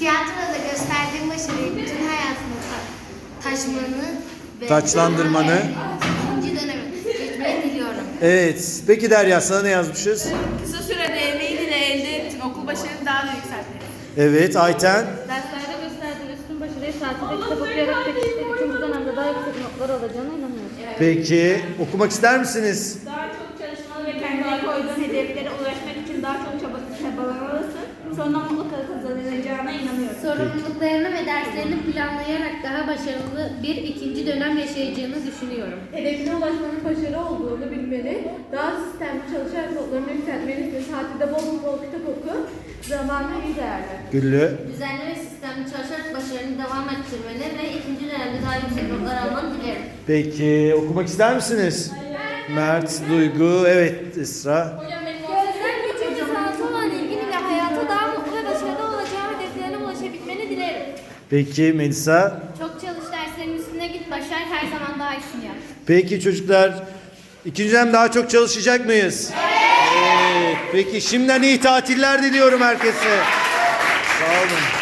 Tiyatroda gösterdiğin başarıyı bütün hayatına ta- taşımanı ve Taçlandırmanı. ikinci döneme geçmeyi diliyorum. Evet. Peki Derya sana ne yazmışız? Kısa sürede emeğin ile elde ettiğin okul başarını daha da yükseltmeli. Evet Ayten. Derslerde gösterdiğin üstün başarıyı tatilde kitap okuyarak pekiştirip üçüncü dönemde daha yüksek notlar alacağına inanıyorum. Peki okumak ister misiniz? Daha çok çalışmalı ve kendine koyduğun hedeflere ulaşmak için daha çok mutlaka kazanacağına inanıyorum. Sorumluluklarını ve derslerini planlayarak daha başarılı bir ikinci dönem yaşayacağını düşünüyorum. Hedefine ulaşmanın başarı olduğunu bilmeli, daha sistemli çalışarak notlarını yükseltmelisin. Tatilde bol bol kitap oku, zamanını iyi değerlendir. Güllü. Düzenli ve sistemli çalışarak başarını devam ettirmeli ve ikinci dönemde daha yüksek notlar almanı dilerim. Peki okumak ister misiniz? Mert, Duygu, evet Esra. Gözlem Peki Melisa. Çok çalış derslerin üstüne git başar her zaman daha iyisini yap. Peki çocuklar ikinci dönem daha çok çalışacak mıyız? Evet. Peki şimdiden iyi tatiller diliyorum herkese. Sağ olun.